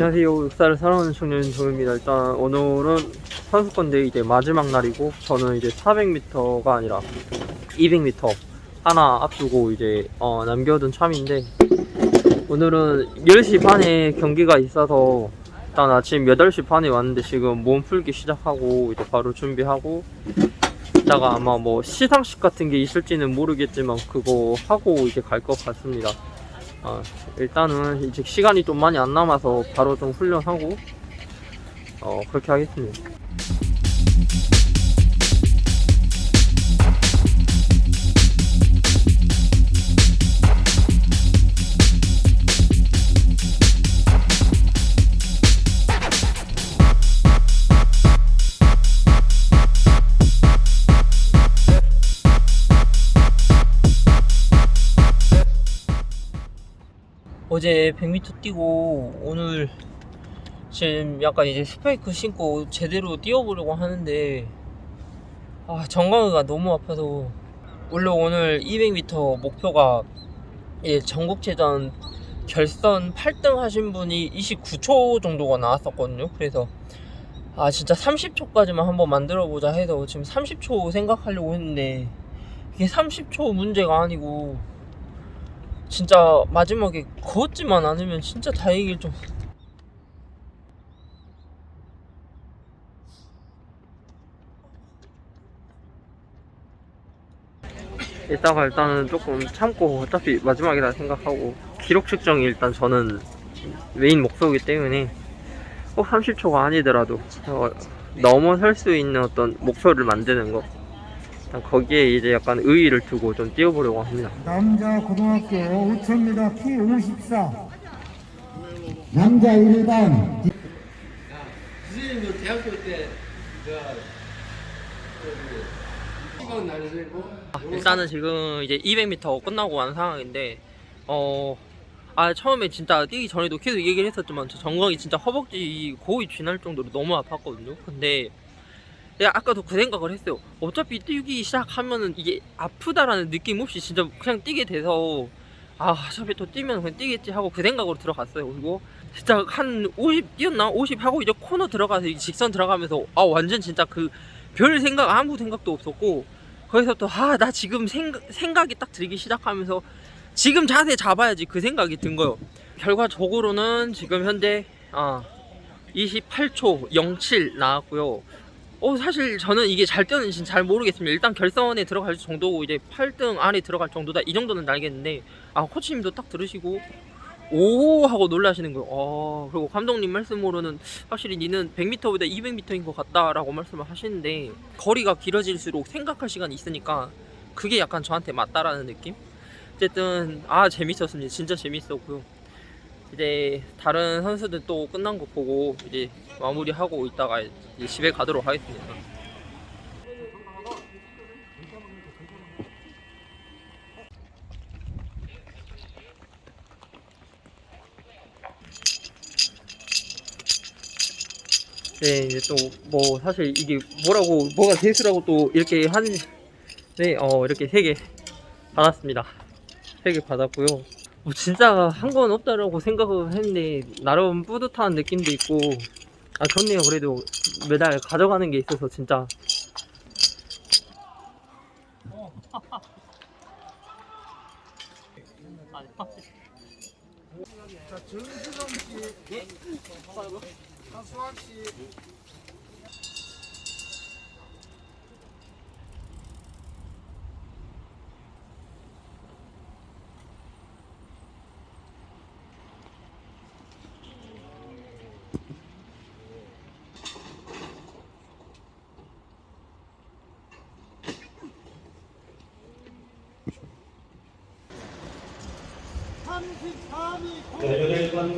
안녕하세요. 육사를 사랑하는 청년 정입니다. 일단 오늘은 선수권 대회 이제 마지막 날이고 저는 이제 400m가 아니라 200m 하나 앞두고 이제 어, 남겨둔 참인데 오늘은 10시 반에 경기가 있어서 일단 아침 8시 반에 왔는데 지금 몸 풀기 시작하고 이제 바로 준비하고 이따가 아마 뭐 시상식 같은 게 있을지는 모르겠지만 그거 하고 이제 갈 것 같습니다. 아, 일단은 이제 시간이 좀 많이 안 남아서 바로 좀 훈련하고 어 그렇게 하겠습니다. 어제 100m 뛰고 오늘 지금 약간 이제 스파이크 신고 제대로 뛰어보려고 하는데 아 정강이가 너무 아파서. 물론 오늘 200m 목표가 예, 전국체전 결선 8등 하신 분이 29초 정도가 나왔었거든요. 그래서 아 진짜 30초까지만 한번 만들어 보자 해서 지금 30초 생각하려고 했는데 이게 30초 문제가 아니고 진짜 마지막에 걷지만 않으면 진짜 다행일 좀. 이따가 일단은 조금 참고 어차피 마지막이라 생각하고 기록 측정이 일단 저는 메인 목표이기 때문에 꼭 30초가 아니더라도 어, 넘어설 수 있는 어떤 목표를 만드는 거 일단 거기에 이제 약간 의의를 두고 좀 뛰어보려고 합니다. 남자 고등학교 5,000m P54 남자 1반 선생님도 대학교 때 제가 시간 날리고 일단은 지금 이제 200m 끝나고 wan 상황인데 어. 아 처음에 진짜 뛰기 전에도 계속 얘기를 했었지만 저 정강이 진짜 허벅지 거의 쥐날 정도로 너무 아팠거든요 근데 내가 아까도 그 생각을 했어요. 어차피 뛰기 시작하면은 이게 아프다라는 느낌 없이 진짜 그냥 뛰게 돼서 아 어차피 또 뛰면 그냥 뛰겠지 하고 그 생각으로 들어갔어요. 그리고 진짜 한 50 뛰었나? 50 하고 이제 코너 들어가서 이 직선 들어가면서 아 완전 진짜 그 별 생각 아무 생각도 없었고 거기서 또 아 나 지금 생각, 생각이 딱 들기 시작하면서 지금 자세 잡아야지 그 생각이 든 거예요. 결과적으로는 지금 현재 아 28초 07 나왔고요 어 사실 저는 이게 잘 뛰었는지 잘 모르겠습니다. 일단 결선에 들어갈 정도고 이제 8등 안에 들어갈 정도다 이 정도는 알겠는데 아 코치님도 딱 들으시고 오 하고 놀라시는 거예요. 어, 그리고 감독님 말씀으로는 확실히 니는 100m보다 200m인 것 같다라고 말씀을 하시는데 거리가 길어질수록 생각할 시간이 있으니까 그게 약간 저한테 맞다라는 느낌? 어쨌든 아 재밌었습니다. 진짜 재밌었고요 이제 다른 선수들 또 끝난 거 보고 이제 마무리하고 있다가 이제 집에 가도록 하겠습니다. 네 이제 또 뭐 사실 이게 뭐라고 뭐가 대수라고 또 이렇게 하는 네어 이렇게 세 개 받았습니다. 세 개 받았고요 뭐 진짜 한 건 없다라고 생각을 했는데 나름 뿌듯한 느낌도 있고 아 좋네요. 그래도 메달 가져가는 게 있어서 진짜. 자 정수정 씨. 하수환 씨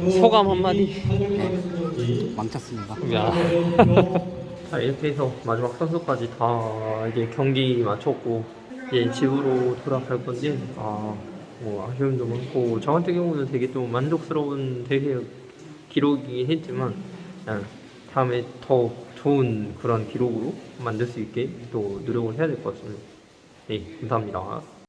소감 한마디 망쳤습니다. 야. 자, 이렇게 해서 마지막 선수까지 다 이제 경기 마쳤고 이제 집으로 돌아갈 건데 아, 뭐 아쉬움도 많고 저 같은 경우는 되게 좀 만족스러운 대회 기록이긴 했지만 그냥 다음에 더 좋은 그런 기록으로 만들 수 있게 또 노력을 해야 될 것 같습니다. 네, 감사합니다.